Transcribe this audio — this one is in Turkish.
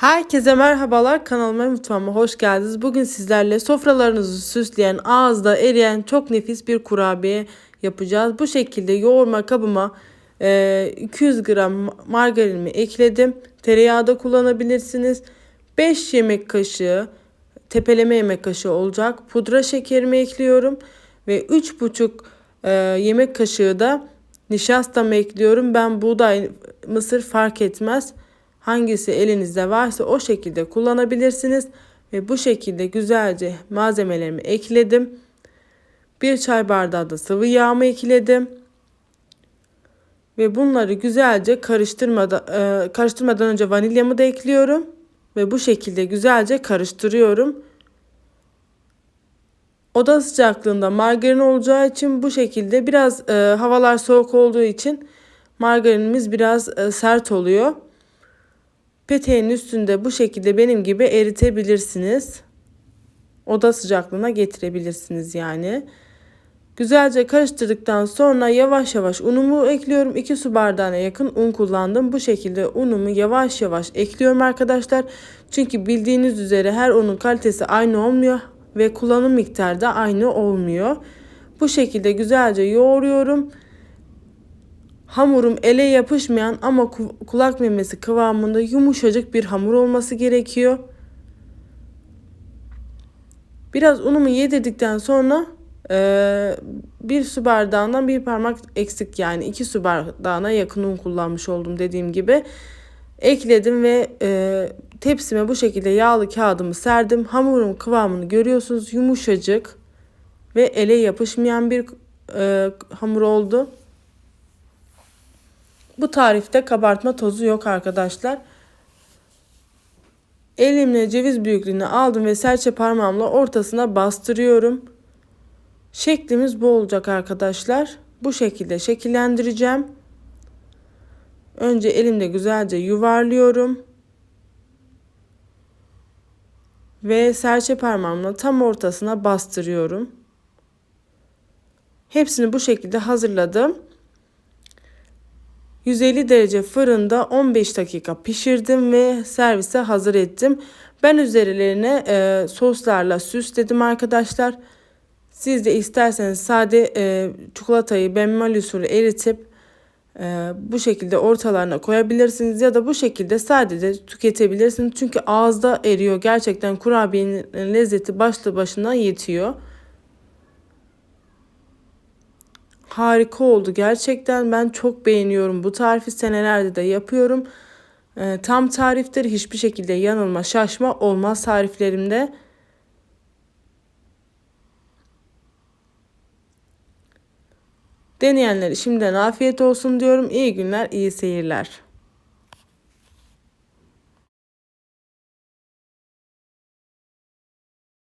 Herkese merhabalar kanalıma mutfağıma hoş geldiniz. Bugün sizlerle sofralarınızı süsleyen ağızda eriyen çok nefis bir kurabiye yapacağız. Bu şekilde yoğurma kabıma e, 200 gram margarinimi ekledim. Tereyağı da kullanabilirsiniz. 5 yemek kaşığı tepeleme yemek kaşığı olacak. Pudra şekerimi ekliyorum ve 3,5 e, yemek kaşığı da nişastamı ekliyorum. Ben buğday, mısır fark etmez. Hangisi elinizde varsa o şekilde kullanabilirsiniz. Ve bu şekilde güzelce malzemelerimi ekledim. Bir çay bardağı da sıvı yağımı ekledim. Ve bunları güzelce karıştırmadan, e, karıştırmadan önce vanilyamı da ekliyorum. Ve bu şekilde güzelce karıştırıyorum. Oda sıcaklığında margarin olacağı için bu şekilde biraz e, havalar soğuk olduğu için margarinimiz biraz e, sert oluyor. Peteğin üstünde bu şekilde benim gibi eritebilirsiniz. Oda sıcaklığına getirebilirsiniz yani. Güzelce karıştırdıktan sonra yavaş yavaş unumu ekliyorum. 2 su bardağına yakın un kullandım. Bu şekilde unumu yavaş yavaş ekliyorum arkadaşlar. Çünkü bildiğiniz üzere her unun kalitesi aynı olmuyor ve kullanım miktarı da aynı olmuyor. Bu şekilde güzelce yoğuruyorum. Hamurum ele yapışmayan ama kulak memesi kıvamında yumuşacık bir hamur olması gerekiyor. Biraz unumu yedirdikten sonra e, bir su bardağından bir parmak eksik yani iki su bardağına yakın un kullanmış oldum dediğim gibi. Ekledim ve e, tepsime bu şekilde yağlı kağıdımı serdim. Hamurun kıvamını görüyorsunuz yumuşacık ve ele yapışmayan bir e, hamur oldu. Bu tarifte kabartma tozu yok arkadaşlar. Elimle ceviz büyüklüğünü aldım ve serçe parmağımla ortasına bastırıyorum. Şeklimiz bu olacak arkadaşlar. Bu şekilde şekillendireceğim. Önce elimle güzelce yuvarlıyorum. Ve serçe parmağımla tam ortasına bastırıyorum. Hepsini bu şekilde hazırladım. 150 derece fırında 15 dakika pişirdim ve servise hazır ettim. Ben üzerlerine e, soslarla süsledim arkadaşlar. Siz de isterseniz sade e, çikolatayı benmal usulü eritip e, bu şekilde ortalarına koyabilirsiniz ya da bu şekilde sadece tüketebilirsiniz. Çünkü ağızda eriyor. Gerçekten kurabiyenin lezzeti başlı başına yetiyor. Harika oldu gerçekten. Ben çok beğeniyorum. Bu tarifi senelerde de yapıyorum. E, tam tariftir. Hiçbir şekilde yanılma, şaşma olmaz tariflerimde. Deneyenlere şimdiden afiyet olsun diyorum. İyi günler, iyi seyirler.